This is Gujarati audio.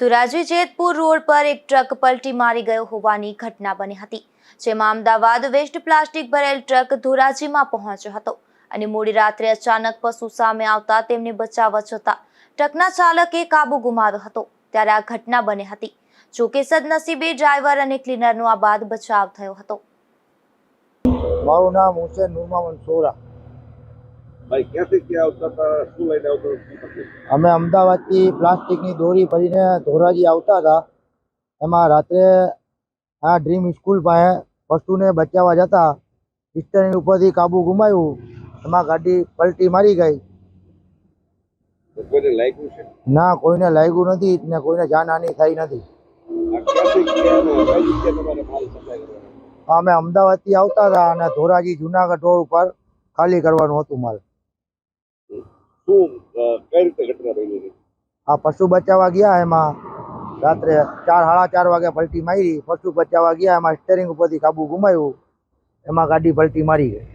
ધોરાજી જેતપુર રોડ પર એક ટ્રક પલટી મારી ગયો હોવાની ઘટના બની હતી, જેમાં અમદાવાદ વેસ્ટ પ્લાસ્ટિક ભરેલ ટ્રક ધોરાજીમાં પહોંચ્યો હતો અને મોડી રાત્રે અચાનક પશુ સામે આવતા તેમને બચાવવા જતા ટ્રકના ચાલકે કાબુ ગુમાવ્યો હતો. ત્યારે આ ઘટના બની હતી જોકે સદનસીબે ડ્રાઈવર અને ક્લીનરનો આ બાદ બચાવ થયો હતો. મારું નામ હુસેન નુમા સોરા. અમે અમદાવાદથી પ્લાસ્ટિકની દોરી ભરીને ધોરાજી આવતા હતા. એમાં રાત્રે આ ડ્રીમ સ્કૂલ પાસે વસ્તુને બચાવવા જતા સ્ટેરિંગ ઉપરથી કાબુ ગુમાવ્યું. એમાં ગાડી પલટી મારી ગઈ. ના કોઈને લાગ્યું નથી ને કોઈને જાનહાની થઈ નથી. અમે અમદાવાદથી આવતા હતા અને ધોરાજી જુનાગઢ રોડ ઉપર ખાલી કરવાનું હતું માલ. શું કઈ રીતે ઘટના બની હતી? આ પશુ બચાવવા ગયા, એમાં રાત્રે ચાર, સાડા ચાર વાગે પલટી મારી, પશુ બચાવવા ગયા, એમાં સ્ટેરિંગ ઉપરથી કાબુ ગુમાવ્યું, એમાં ગાડી પલટી મારી ગઈ.